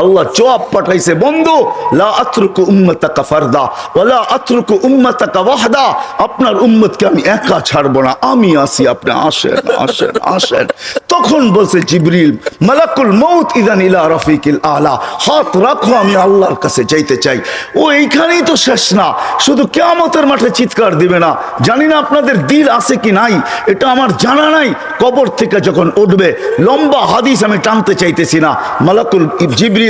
আল্লাহ জবাব পাঠাইছে, বন্ধু, লা আতরুকু উম্মতাকা ফারদা ওয়ালা আতরুকু উম্মতাকা ওয়াহদা। আপনার উম্মতকে আমি একা ছাড়বো না, আমি আসি আপনি আসেন আসেন আসেন। তখন বলছে জিবরিল, মালাকুল মউত ইদান ইলা রফিকিল আলা। হাত রাখো, আমি আল্লাহর কাছে যাইতে চাই। ও, এইখানেই তো শেষ না। শুধু কেয়ামতের মাঠে চিৎকার দিবে না। জানি না আপনাদের দিল আছে কি নাই, এটা আমার জানা নাই। কবর থেকে যখন উঠবে, লম্বা হাদিস আমি টানতে চাইতেছি না। মালাকুল জিবরিল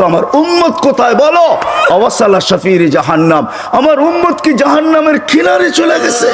আমার উম্মত কোথায় বলো? অবসাল্লা শফির জাহান্নাম। আমার উম্মত কি জাহান্নামের কিনারে চলে গেছে?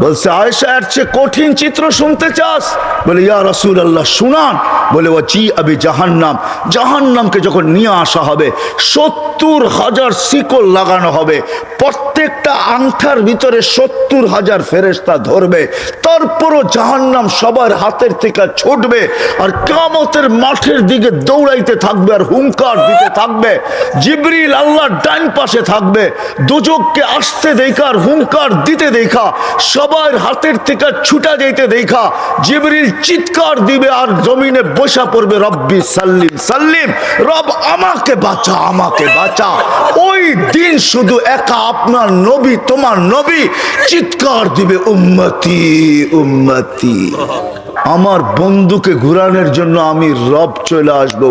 বলছে আয়সা এর চেয়ে কঠিন চিত্র শুনতে চাস? বলে, ইয়া রসুল আল্লাহ শুনান। বলে ও জি আবি জাহান্নাম। জাহান্নামকে যখন নিয়ে আসা হবে, সত্তর হাজার শিকল লাগানো হবে। প্রত্যেকটা আংঠার ভিতরে সত্তর হাজার ফেরেস্তা ধরবে। তারপরও জাহান্নাম সবার হাতের থেকে ছুটবে আর কামতের মাঠের দিকে দৌড়াইতে থাকবে আর হুঙ্কার দিতে থাকবে। জিবরিল আল্লাহর ডাইন পাশে থাকবে। দুজককে আসতে দেখা আর হুঙ্কার দিতে দেখা। সবার হাতের থেকে ছুটা যেতে দেখা। জিবরিল চিৎকার দিবে আর জমিনে বসা পড়বে, রব্বি সাল্লিম সাল্লিম, রব আমাকে বাঁচা আমাকে বাঁচা। ওই দিন শুধু একা আপনার নবী, তোমার নবী চিৎকার দিবে, উম্মতি উম্মতি। আমার বন্ধুকে ঘুরানোর জন্য আমি রব চলে আসব।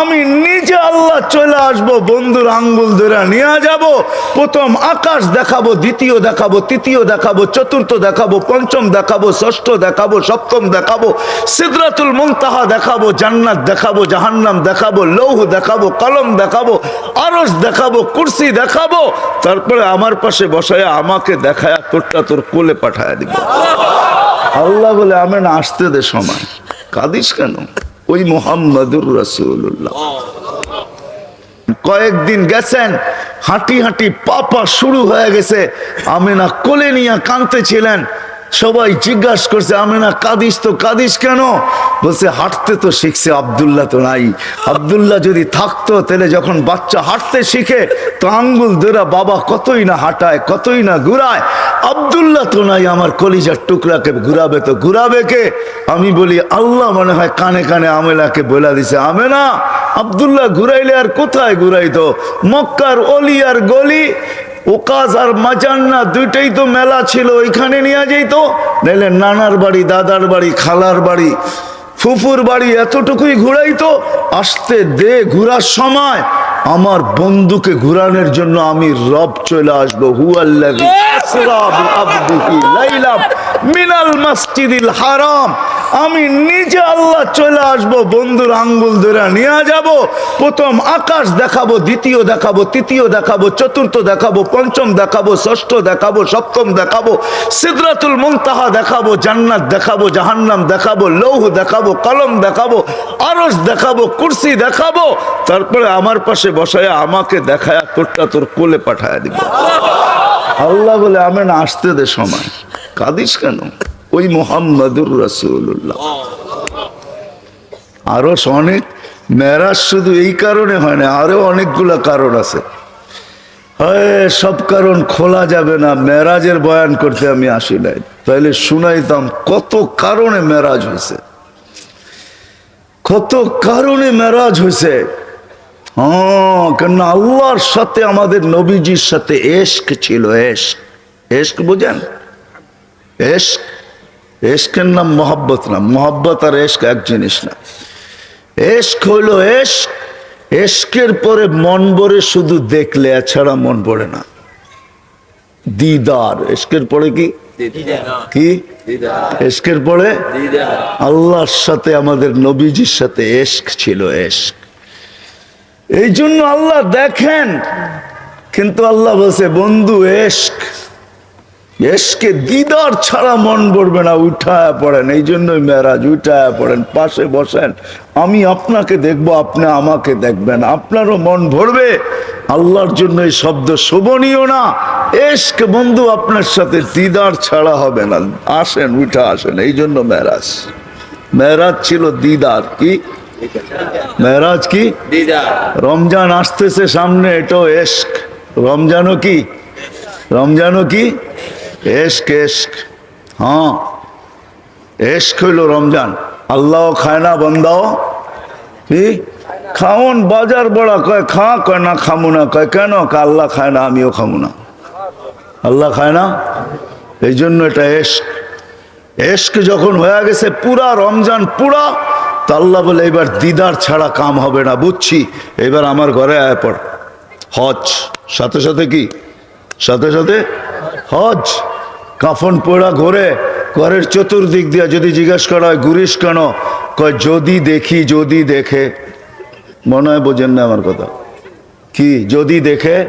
আমি নিজে আল্লাহ চলে আসব, বন্ধুর আঙ্গুল ধরে নিয়ে যাব। প্রথম আকাশ দেখাবো, দ্বিতীয় দেখাবো, তৃতীয় দেখাবো, চতুর্থ দেখাবো, পঞ্চম দেখাবো, ষষ্ঠ দেখাবো, সপ্তম দেখাবো, সিদরাতুল মুনতাহা দেখাবো, জান্নাত দেখাবো, জাহান্নাম দেখাবো, লৌহ দেখাবো, কলম দেখাবো আরস দেখাবো, কুরসি দেখাবো। তারপরে আমার পাশে বসায় আমাকে দেখায় তোরটা তোর কোলে পাঠায় দিব। আল্লাহ বলে আমি না আসতে দে সময়। কাঁদিস কেন? ওই মোহাম্মদুর রসুল্লাহ কয়েকদিন গেছেন, হাঁটি হাঁটি পাপা শুরু হয়ে গেছে। আমি না কোলে নিয়ে কাঁদতেছিলেন। সবাই জিজ্ঞাসা করছে আমি না কাঁদিস তো, কাঁদিস কেন? বলছে, হাঁটতে তো শিখছে আবদুল্লাহ তো নাই। আবদুল্লাহ যদি থাকতো, তাহলে যখন বাচ্চা হাঁটতে শিখে, তো আঙ্গুল ধরা বাবা কতই না হাঁটায়, কতই না ঘুরায়। আবদুল্লাহ তো নাই, আমার কলিজার টুকরাকে ঘুরাবে তো ঘুরাবে কে? আমি বলি, আল্লাহ মনে হয় কানে কানে আমেলাকে বলে দিছে, আমেনা, আবদুল্লাহ ঘুরাইলে আর কোথায় ঘুরাইতো? মক্কার অলি আর গলি ওকাজ আর মাজান্না দুইটাই তো মেলা ছিল, ওইখানে নিয়ে যেত নাইলে নানার বাড়ি, দাদার বাড়ি, খালার বাড়ি। ফুফুর বাড়ি এতটুকুই ঘুরাইতো আসতে দে ঘুরার সময়। আমার বন্ধুকে ঘুরানোর জন্য আমি রব চলে আসব। আমি নিজে আল্লাহ চলে আসব, বন্ধুর আঙ্গুল ধরে নিয়ে যাব। প্রথম আকাশ দেখাবো, দ্বিতীয় দেখাবো, তৃতীয় দেখাবো, চতুর্থ দেখাবো, পঞ্চম দেখাবো, ষষ্ঠ দেখাবো, সপ্তম দেখাবো, সিদরাতুল মুনতাহা দেখাবো, জান্নাত দেখাবো, জাহান্নাম দেখাবো, লৌহ দেখাবো, কলম দেখাবো আরস দেখাবো, কুরসি দেখাবো। তারপরে আমার পাশে বসায় আমাকে দেখায় তোরটা তোর কোলে পাঠায় দিব। আল্লাহ বলে আমি না আসতে দে সময়। কাঁদিস কেন? ওই মোহাম্মদুর রসুল্লাহ আরও অনেক মেরাজ শুধু এই কারণে হয় না, আরও অনেকগুলা কারণ আছে। সব কারণ খোলা যাবে না, মেরাজের বয়ান করতে আমি আসি নাই। তাহলে শুনাইতাম, কত কারণে মেরাজ হয়েছে কত কারণে মেরাজ হয়েছে হ্যাঁ কেন আল্লাহর সাথে আমাদের নবীজির সাথে এশক ছিল এশক। এশক বুঝেন? এশক। এশকের নাম মোহাব্বত না মোহাব্বত আর এশক এক জিনিস না। এশক হইল এশক। এশকের পরে মন ভরে শুধু দেখলে এছাড়া মন পড়ে না। দিদার। এশকের পরে কি? কি? এশকের পরে? আল্লাহর সাথে আমাদের নবীজির সাথে এশক ছিল এশক। এই জন্য আল্লাহ দেখেন। কিন্তু আল্লাহ বলছে, বন্ধু, এশক। এসকে দিদার ছাড়া মন ভরবে না, উঠায় পড়েন। এই জন্যই মেরাজ উঠায় পড়েন, পাশে বসেন। আমি আপনাকে দেখব, আপনি আমাকে দেখবেন। আপনারও মন ভরবে। আল্লাহর জন্য এই শব্দ শোভনীয় না। এসক বন্ধু, আপনার সাথে দিদার ছাড়া হবে না। আসেন, উঠা আসেন। এই জন্য মেরাজ মেরাজ ছিল দিদার। কি? মেরাজ কি? রমজান আসতেছে সামনে এটাও এসক রমজানও কি? রমজানও কি? এসক এসক হ্যাঁ এসক হইল রমজান। আল্লাহ খায় না বন্দাও? কি? খাওন বাজার বড়া কয় খা কয় না খামু না কয় কেন? আল্লাহ খায় না আমিও খামু না। আল্লাহ খায় না? এই জন্য এটা এসক এসক যখন হয়ে গেছে পুরা রমজান পুরা তো আল্লাহ বলে, এবার দিদার ছাড়া কাম হবে না, বুঝছি। এবার আমার ঘরে আয় পড়। হজ। সাথে সাথে কি? সাথে সাথে হজ। কাফন পোড়া ঘরে, ঘরের চতুর্দিক দিয়া যদি জিজ্ঞাসা করা হয়, ঘুরিস কেন? কয়, যদি দেখি, যদি দেখে। মনে হয় বোঝেন না আমার কথা। কি? যদি দেখে?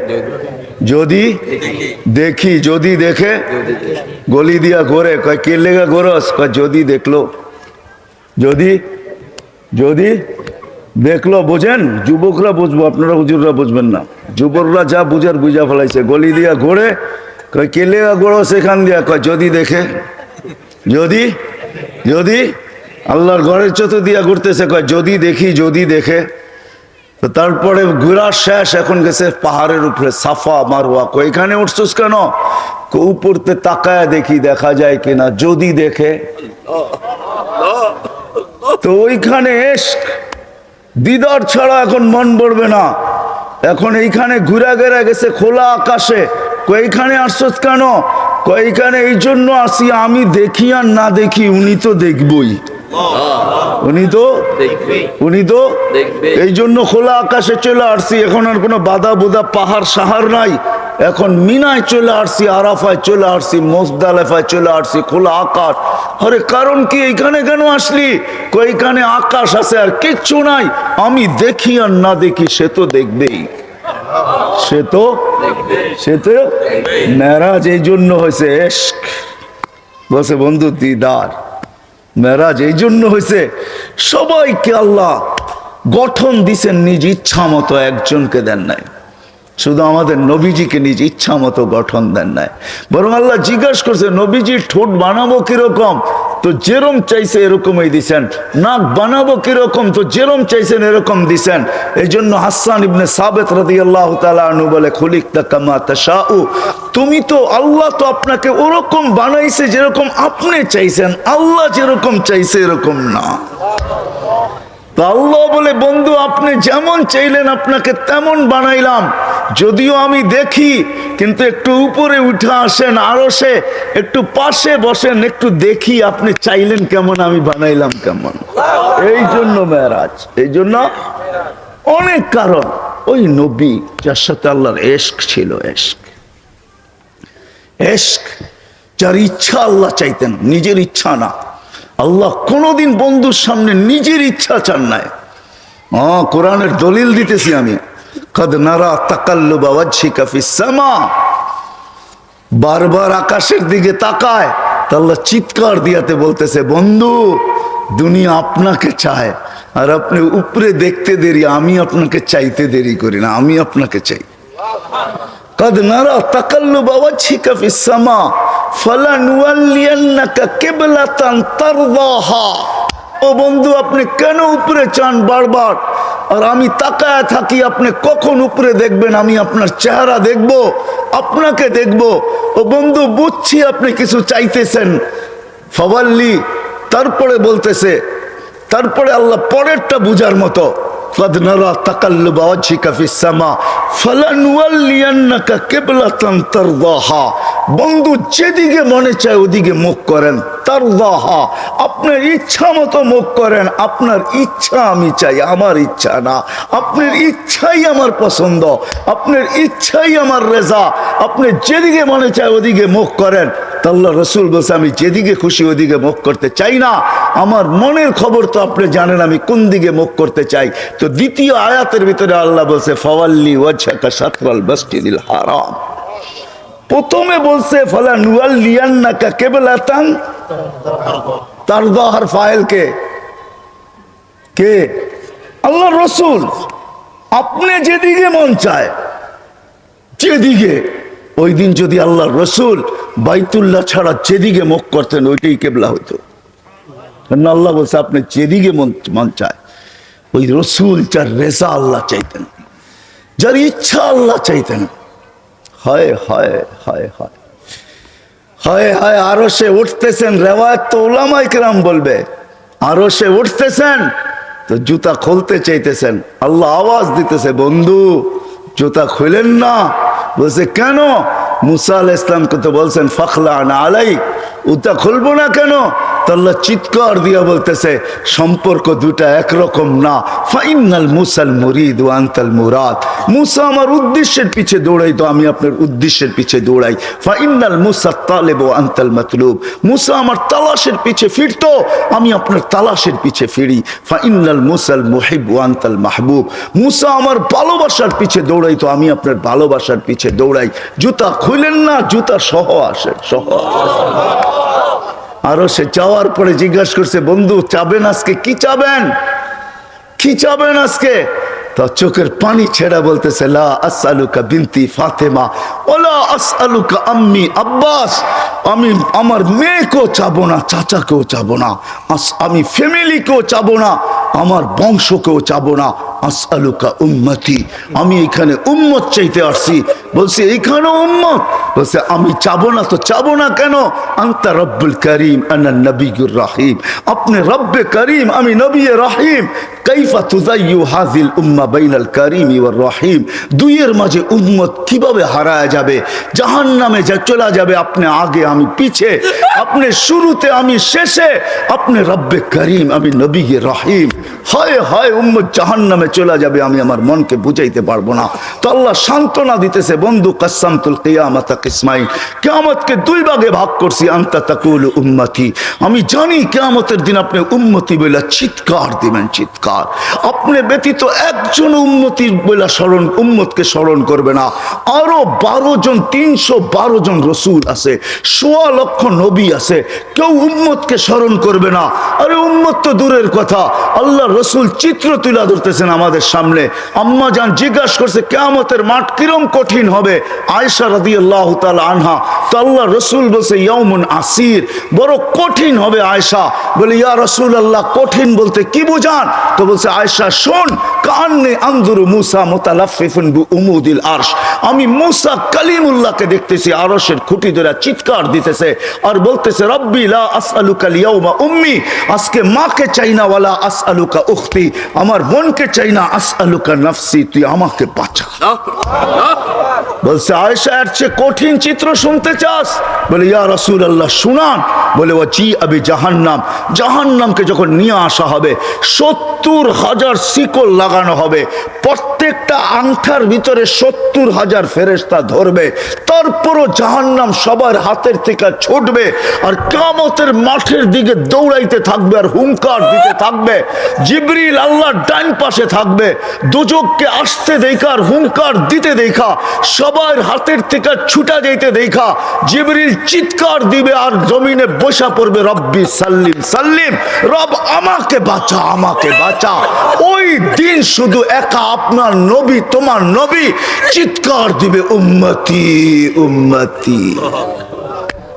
যদি দেখি, যদি দেখে। গলি দিয়া ঘোরে। কয় কে লেগা ঘোরস? কয়, যদি দেখল। যদি যদি দেখল বোঝেন, যুবকরা বুঝব, আপনারা হুজুররা বুঝবেন না। যুবকরা যা বুঝার বুঝা ফেলাইছে, গলি দিয়া ঘোরে কয়, কে লেগা ঘোরো সেখান দিয়া? কয়, যদি দেখে। যদি? যদি? আল্লাহর ঘরের চতুর দিয়া ঘুরতেছে। কয়, যদি দেখি, যদি দেখে। তো তারপরে ঘোরার শেষ এখন গেছে পাহাড়ের উপরে, সাফা মারওয়া কই এখানে উঠছিস কেন? উপরতে তাকায় দেখি, দেখা যায় কিনা, যদি দেখে। তো ওইখানে দিদার ছাড়া এখন মন পড়বে না। এখন এইখানে ঘুরা গেরা গেছে খোলা আকাশে। কইখানে আসছস কেন? কইখানে এই জন্য আসি আমি দেখি আর না দেখি উনি তো দেখবই। উনি তো উনি তো এই জন্য খোলা আকাশে চলে আসছি। এখন আর কোনো বাধা বুধা পাহাড় সাহার নাই। এখন মিনায় চলে আসছি, আরাফায় চলে আসছি মোসদালেফায় চলে আসছি, খোলা আকাশ। আরে কারণ কি এইখানে কেন আসলি? কইখানে আকাশ আছে আর কিচ্ছু নাই। আমি দেখি আর না দেখি, সে তো দেখবেই। সে তো সে তো মেরাজ এই জন্য হয়েছে বসে বন্ধু, দিদার, মেরাজ এই জন্য হয়েছে। সবাইকে আল্লাহ গঠন দিছেন নিজ ইচ্ছা মতো, একজনকে দেন নাই। শুধু আমাদের নবীজিকে নিজ ইচ্ছা মতো গঠন দেন নাই। বরং আল্লাহ জিজ্ঞাসা করছে, নবীজির ঠোঁট বানাবো কীরকম? তো যেরম চাইছে এরকমই দিছেন। নাক বানাবো কীরকম? তো যেরম চাইছেন এরকম দিছেন। এই জন্য হাসান ইবনে সাবেত রাদি আল্লাহ তালু বলে খুলিক কামা তাশাউ। তুমি তো আল্লাহ তো আপনাকে ওরকম বানাইছে যেরকম আপনি চাইছেন। আল্লাহ যেরকম চাইছে এরকম না। তো আল্লাহ বলে, বন্ধু, আপনি যেমন চাইলেন, আপনাকে তেমন বানাইলাম। যদিও আমি দেখি, কিন্তু একটু উপরে উঠে আসেন, আরও সে একটু পাশে বসেন, একটু দেখি আপনি চাইলেন কেমন, আমি বানাইলাম কেমন। এই জন্য মেয়েরাজ, এই জন্য অনেক কারণ। ওই নবী যার সাথে আল্লাহর এশক ছিল, এশক। এশক যার ইচ্ছা আল্লাহ চাইতেন, নিজের ইচ্ছা না। আল্লাহ কোনোদিন বন্ধুর সামনে নিজের ইচ্ছা চান নাই। কোরআনের দলিল দিতেছি আমি। কদ নারা তাকাল্লু বাবাজি কাফিস সামা বারবার আকাশের দিকে তাকায় তা আল্লাহ চিৎকার দিয়াতে বলতেছে বন্ধু দুনিয়া আপনাকে চায় আর আপনি উপরে দেখতে দেরি আমি আপনাকে চাইতে দেরি করি না আমি আপনাকে চাই قد نرى تقلب وجهك في السماء فلنولينك قبلة ترضاها ও বন্ধু আপনি কেন উপরে চান বারবার আর আমি তাকায় থাকি, আপনি কখন উপরে দেখবেন, আমি আপনার চেহারা দেখব, আপনাকে দেখব। ও বন্ধু, বুঝছি আপনি কিছু চাইতেছেন। ফবাল্লি তারপরে বলতেছে, তারপরে আল্লাহ পরেরটা বুঝার মতো কদনারা তাকাল্লু বাওয়াজি কাফিসামা ফালানুয়াল্লিয়ান্নাকা কেবলাতান তার বন্ধু যেদিকে মনে চায় ওদিকে মুখ করেন। তার দাহা আপনার ইচ্ছা মতো মুখ করেন। আপনার ইচ্ছা আমি চাই, আমার ইচ্ছা না। আপনার ইচ্ছাই আমার পছন্দ। আপনার ইচ্ছাই আমার রেজা। আপনি যেদিকে মনে চায় ওদিকে মুখ করেন। তাল্লা রসুল বলছে, আমি যেদিকে খুশি ওদিকে মুখ করতে চাই না। আমার মনের খবর তো আপনি জানেন, আমি কোন দিকে মুখ করতে চাই? তো দ্বিতীয় আয়াতের ভিতরে আল্লাহ বলছে, ফওয়াল্লি ওয়াজহাকা শাতরাল মসজিদিল হারাম। প্রথমে বলছে, ফলা নুয়াল লিয়ান্নাকা কেবলাতান তার দহার ফাইল কে? কে? আল্লাহ রসুল। আপনি যেদিকে মন চায়, যেদিকে। ওই দিন যদি আল্লাহ রসুল বাইতুল্লাহ ছাড়া যেদিকে মুখ করতেন, ওইটাই কেবলা হতো কেননা আল্লাহ বলছে, আপনি যেদিকে মন মন চায়, ওই রসুল যার রেজা আল্লাহ চাইতেন, যার ইচ্ছা আল্লাহ চাইতেন। হয় হয় হয় হয়। হয় হয়, আরও সে উঠতেছেন, রেওয়ায়ত তো ওলামাই কেরাম বলবে। আরও সে উঠতেছেন, তো জুতা খুলতে চাইতেছেন। আল্লাহ আওয়াজ দিতেছে, বন্ধু, জুতা খুলেন না। বলছে, কেন? মুসা আল ইসলামকে তো বলছেন, ফখলা আলাই উতা খুলবো না কেন? তো আল্লাহ চিৎকার দিয়া বলতেছে, সম্পর্ক দুটা একরকম না। ফাইনাল মুসাল মুরিদ ও আন্তাল মুরাদ। মুসা আমার উদ্দেশ্যের পিছে দৌড়াই তো, আমি আপনার উদ্দেশ্যের পিছে দৌড়াই। ফাইনাল মুসা তালেব ও আন্তাল মাতলুব। মুসা আমার তালাশের পিছে ফিরতো, আমি আপনার তালাশের পিছে ফিরি। ফাইনাল মুসাল মুহিব ও আন্তাল মাহবুব। মুসা আমার ভালোবাসার পিছে দৌড়াই তো, আমি আপনার ভালোবাসার পিছে দৌড়াই। জুতা খুলেন না, জুতা সহ আসেন, সহ। আরও সে যাওয়ার পরে জিজ্ঞাসা করছে, বন্ধু, চাবেন আজকে? কি চাবেন? কি চাবেন আজকে? তা চোখের পানি ছেড়া বলতেছে, লা আসআলুকা বিনতি ফাতেমা, ওলা আসআলুকা আম্মি আব্বাস, আমি, আমার মেয়েকেও চাবো না, চাচাকেও চাবো না আমি ফ্যামিলিকেও চাবো না। আমার বংশকেও চাবো না। আসআলুকা উম্মতি। আমি এখানে উম্মত চাইতে আসছি। বলছে, এইখানেও উম্মত? বলছে, আমি চাবো না তো চাবো না কেন? আন্তা রব্বুল করিম, আনা নবীর রাহিম। আপনি রব্বে করিম, আমি নবী রাহিম। কাইফা তুজাইয়ু হাজিল উম্মা বাইনাল করিম ওয়ার রহিম। দুইয়ের মাঝে উম্মত কীভাবে হারায় যাবে? জাহান নামে যা চলা যাবে, আপনি আগে আমি পিছে, আপনি শুরুতে আমি শেষে। আপনি রব্বে করিম, আমি নবী রাহিম। হয় হয় উম্মত জাহান নামে চলে যাবে, আমি আমার মনকে বুঝাইতে পারব না। তো আল্লাহ সান্ত্বনা দিতেছে, বন্ধু কাসামতুল কিয়ামত কিসমাইল কিয়ামতকে দুই ভাগে ভাগ করছি, আন্তা তাকুল উম্মতি। আমি জানি কেয়ামতের দিন আপনি উম্মতি বলে চিৎকার দিবেন, চিৎকার। আপনি ব্যতীত একজন উম্মতির বলে স্মরণ, উম্মতকে স্মরণ করবে না। আরও বারো জন, তিনশো বারো জন রসুল আছে, সোয়া লক্ষ নবী আছে, কেউ উম্মতকে স্মরণ করবে না। আরে উম্মত তো দূরের কথা, আল্লাহ রসুল চিত্র তুলে ধরতেছেন আমাদের সামনে। আম্মা যান জিজ্ঞাসা করছে, কেয়ামতের মাঠ কিরম কঠিন হবে? আয়সা রাদি আল্লাহ আনহা, তো আল্লাহ রসুল বলছে ইয়মুন আসির, বড় কঠিন হবে আয়সা বলে, ইয়া রসুল আল্লাহ কঠিন বলতে কি বুঝান? তো বলছে আয়সা শোন, কান্নে আন্দুরু মুসা মোতালাফিফুন উমুদিল আরশ। আমি মুসা কালিমুল্লাহকে দেখতেছি, আরশের খুঁটি ধরে চিৎকার দিতেছে আর বলতেছে, রব্বি লা আসআলুকা লিয়াউমা উম্মি, আজকে মাকে চাই ওয়ালা আসআলুকা উখতি আমার বোনকে চাই না আসআলুকা নাফসি তুই আমাকে বাঁচা। বলছে আয়সা এর চেয়ে কঠিন চিত্র শুনতে চাস? বলে, ইয়া রসুল আল্লাহ শুনান। বলে ও জি আবি জাহান্নাম। জাহান্নামকে যখন নিয়ে আসা হবে, সত্তর হাজার শিকল লাগানো হবে। প্রত্যেকটা আংঠার ভিতরে সত্তর হাজার ফেরেস্তা ধরবে। তারপরও জাহান্নাম সবার হাতের থেকে ছুটবে আর কামতের মাঠের দিকে দৌড়াইতে থাকবে আর হুঙ্কার দিতে থাকবে। জিবরিল আল্লাহর ডাইন পাশে থাকবে। দুজককে আসতে দেখা আর হুঙ্কার দিতে দেখা। সবার হাতের থেকে ছুটা যেতে দেখা। জিবরিল চিৎকার দিবে আর জমিনে বসা পড়বে, রব্বি সাল্লিম সাল্লিম, রব আমাকে বাঁচা আমাকে বাঁচা। ওই দিন শুধু একা আপনার নবী, তোমার নবী চিৎকার দিবে, উম্মতি উম্মতি।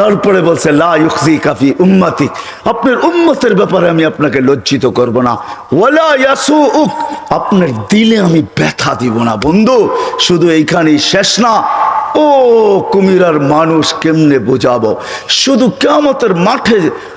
তারপরে বলছে কাফি উম্মাতি আপনার উম্মতের ব্যাপারে আমি আপনাকে লজ্জিত করব না। ওলা ইয়াসু উক আপনার দিলে আমি ব্যথা দিব না, বন্ধু। শুধু এইখানেই শেষ না, ও কুমিরার মানুষ কেমনে বোঝাবো? শুধু কেমতের মাঠে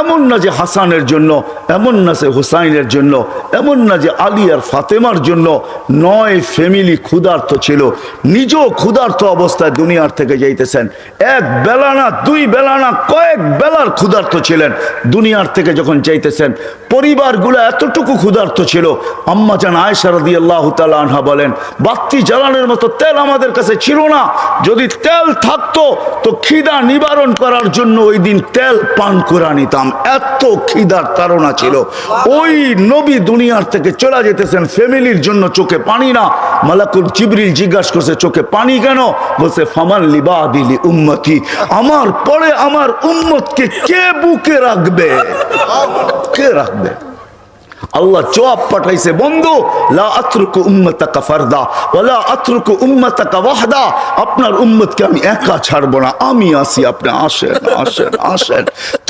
এমন না যে হাসানের জন্য, এমন না যে হুসাইনের জন্য, এমন না যে আলী আর ফাতেমার জন্য নয় ফ্যামিলি ক্ষুধার্ত ছিল। নিজেও ক্ষুধার্ত অবস্থায় দুনিয়ার থেকে যাইতেছেন। এক বেলা না, দুই বেলা না, কয়েক বেলার ক্ষুধার্ত ছিলেন। দুনিয়ার থেকে যখন যাইতেছেন, পরিবারগুলো এতটুকু ক্ষুধার্ত ছিল। আম্মা জান আয়সা রাদি আল্লাহ আনহা বলেন, বাত্তি জ্বালানোর মতো তেল আমাদের কাছে ছিল না। যদি তেল থাকতো, তো খিদা নিবারণ করার জন্য ওই দিন তেল পান করে নিতাম। এত খিদার তারা ছিল। ওই নবী দুনিয়ার থেকে চলে যেতেছেন, ফ্যামিলির জন্য চোখে পানি না। মালাকুল জিবরিল জিজ্ঞাসা করছে, চোখে পানি কেন? বলছে, ফামান লিবা দিলি উম্মতি। আমার পরে আমার উম্মতকে কে বুকে রাখবে? কে রাখবে? আল্লাহ জবাব পাঠাইছে, বন্ধু, লা আতরুকু উম্মতাকা ফারদা ওয়ালা আতরুকু উম্মতাকা ওয়াহদা। আপনার উম্মতকে আমি একা ছাড়বো না, আমি আসি আপনি আসেন আসেন আসেন।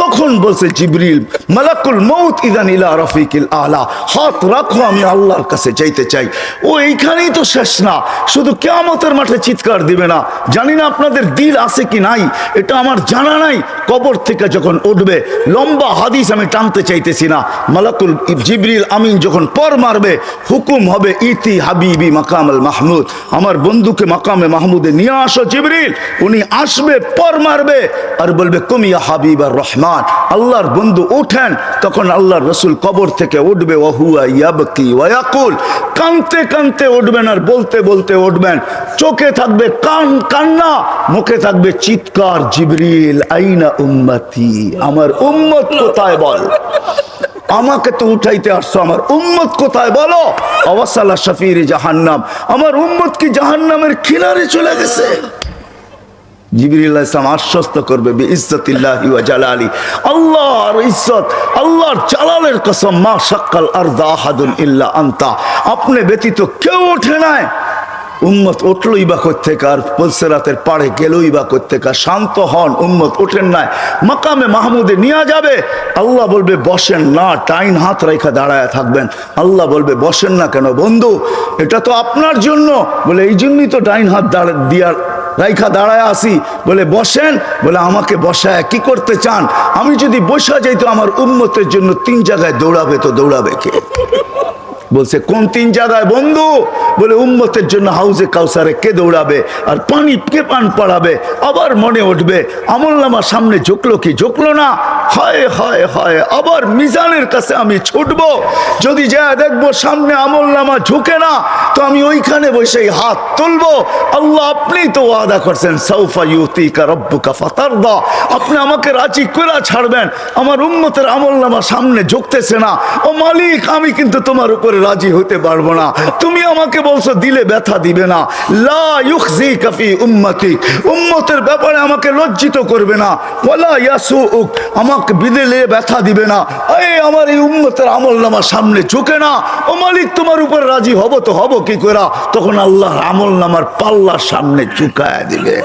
তখন বলছে জিবরিল, মালাকুল মউত ইদান ইলা রফিকিল আলা। হাত রাখো, আমি আল্লাহর কাছে যাইতে চাই। ও, এইখানেই তো শেষ না। শুধু কেয়ামতের মাঠে চিৎকার দিবে না। জানি না আপনাদের দিল আছে কি নাই। এটা আমার জানা নাই। কবর থেকে যখন উঠবে, লম্বা হাদিস আমি টানতে চাইতেছি না। মালাকুল জিবরিল আমিন যখন পর মারবে, হুকুম হবে, ইতি হাবিবি মাকাম আল মাহমুদ। আমার বন্ধুকে মাকামে মাহমুদে নিয়ে আসো জিবরিল। উনি আসবে, পর মারবে। আর বলবে, কুমিয়া হাবিব আর রহমান। আল্লাহর বন্ধু ওঠেন তখন আল্লাহর রসুল কবর থেকে উঠবে, ওহুয়া ইয়াবকি ওয়াকুল কানতে কানতে উঠবেন আর বলতে বলতে উঠবেন, চোখে থাকবে কান, কান্না, মুখে থাকবে চিৎকার, জিবরিল, আইনা উম্মতি, আমার উম্মত কোথায় বল? আমাকে তো উঠাইতে আসছো, আমার উম্মত কোথায় বলো? অবসাল্লা শফির জাহান্নাম, আমার উম্মত কি জাহান্নামের কিনারে চলে গেছে? জিবির ইসলাম আশ্বস্ত করবে আপনি ব্যতীত কেউ ওঠে নাই। উম্মত উঠলই বা থেকে আর পলসেরাতের পাড়ে গেলই বা থেকে শান্ত হন, উম্মত ওঠেন নাই। মাকামে মাহমুদে নিয়ে যাবে। আল্লাহ বলবে, বসেন না টাইন হাত রেখা দাঁড়ায় থাকবেন। আল্লাহ বলবে, বসেন না কেন বন্ধু, এটা তো আপনার জন্য। বলে, এই জন্যই তো ডাইন হাত দাঁড়া দিয়ার রাইখা দাঁড়ায় আসি, বলে, বসেন। বলে, আমাকে বসায়, কি করতে চান? আমি যদি বসা যাইতো আমার উন্মতের জন্য তিন জায়গায় দৌড়াবে তো দৌড়াবে কে? বলছে, কোন তিন জায়গায় বন্ধু? বলে, উম্মতের জন্য হাউজে কাউসারে কে দৌড়াবে আর পানি কে পান পড়াবে? আবার মনে উঠবে আমল নামার সামনে ঝুঁকলো কি ঝুঁকলো না? হয় হয় হয়, আবার মিজানের কাছে আমি ছুটব। যদি যা দেখব সামনে আমল নামা ঝুঁকে না, তো আমি ওইখানে বসে হাত তুলবো। আল্লাহ আপনি তো ওয়াদা করছেন সৌফা ইউতিকা রব্বুকা ফাতারদা। আপনি আমাকে রাজি করে ছাড়বেন। আমার উম্মতের আমল নামা সামনে ঝুঁকতেছে না। ও মালিক, আমি কিন্তু তোমার উপরে রাজি হতে পারব না। তুমি আমাকে বলছো, দিলে ব্যথা দিবে না। উম্মতের ব্যাপারে আমাকে লজ্জিত করবে না। আমাকে বিদেলে ব্যথা দিবে না। এই আমার এই উম্মতের আমল নামা সামনে ঝুঁকে না। ও মালিক, তোমার উপর রাজি হব তো হব কি করে তখন আল্লাহর আমল নামার পাল্লার সামনে ঝুঁকায় দিবে।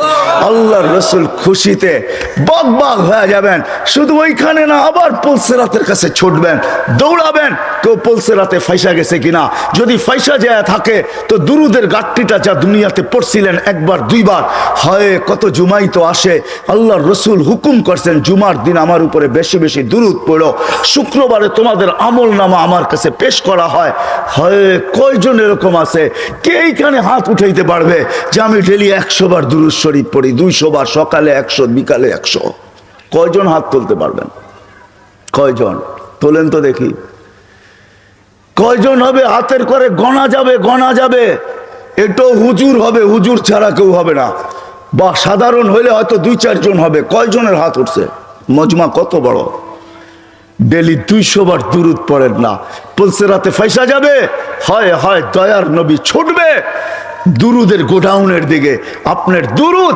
আল্লাহর রসুল খুশিতে বাগ বাগ হয়ে যাবেন। শুধু ওইখানে না, আবার পলসেরাতের কাছে ছুটবেন। দৌড়াবেন। কেউ পলসেরাতে ফাইসা গেছে কিনা? যদি ফাইসা যায় থাকে, তো দুরুদের গাঠটিটা যা দুনিয়াতে পড়ছিলেন একবার, দুইবার, হয়, কত জুমাই তো আসে। আল্লাহর রসুল হুকুম করছেন, জুমার দিন আমার উপরে বেশি বেশি দুরুদ পড়ো। শুক্রবারে তোমাদের আমল নামা আমার কাছে পেশ করা হয়। হয়, কয়জন এরকম আছে? কে এইখানে হাত উঠাইতে পারবে যে আমি ডেলি একশো বার দুরুদ শরীফ পড়ি, দুইশো বার, সকালে একশো, বিকালে একশো? কয়জন হাত তুলতে পারবেন? কয়জন? তোলেন তো দেখি। কয়জন হবে? হাতের করে গণা যাবে গণা যাবে। এটাও হুজুর হবে, হুজুর ছাড়া কেউ হবে না। বা সাধারণ হইলে হয়তো দুই, চারজন হবে। কয়জনের হাত উঠছে? মজমা কত বড়? ডেলি দুইশো বার দুরুদ পড়েন না। পলসে রাতে ফাইসা যাবে? হয় হয়, দয়ার নবী, ছুটবে। দুরুদের গোডাউনের দিকে, আপনার দুরুদ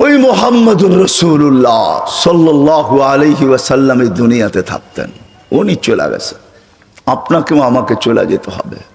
ওই মোহাম্মদুর রসুল্লাহ সাল্লাহ আলহি ওয়াসাল্লাম এই দুনিয়াতে থাকতেন। উনি চলে গেছে। আপনাকেও আমাকে চলে যেতে হবে।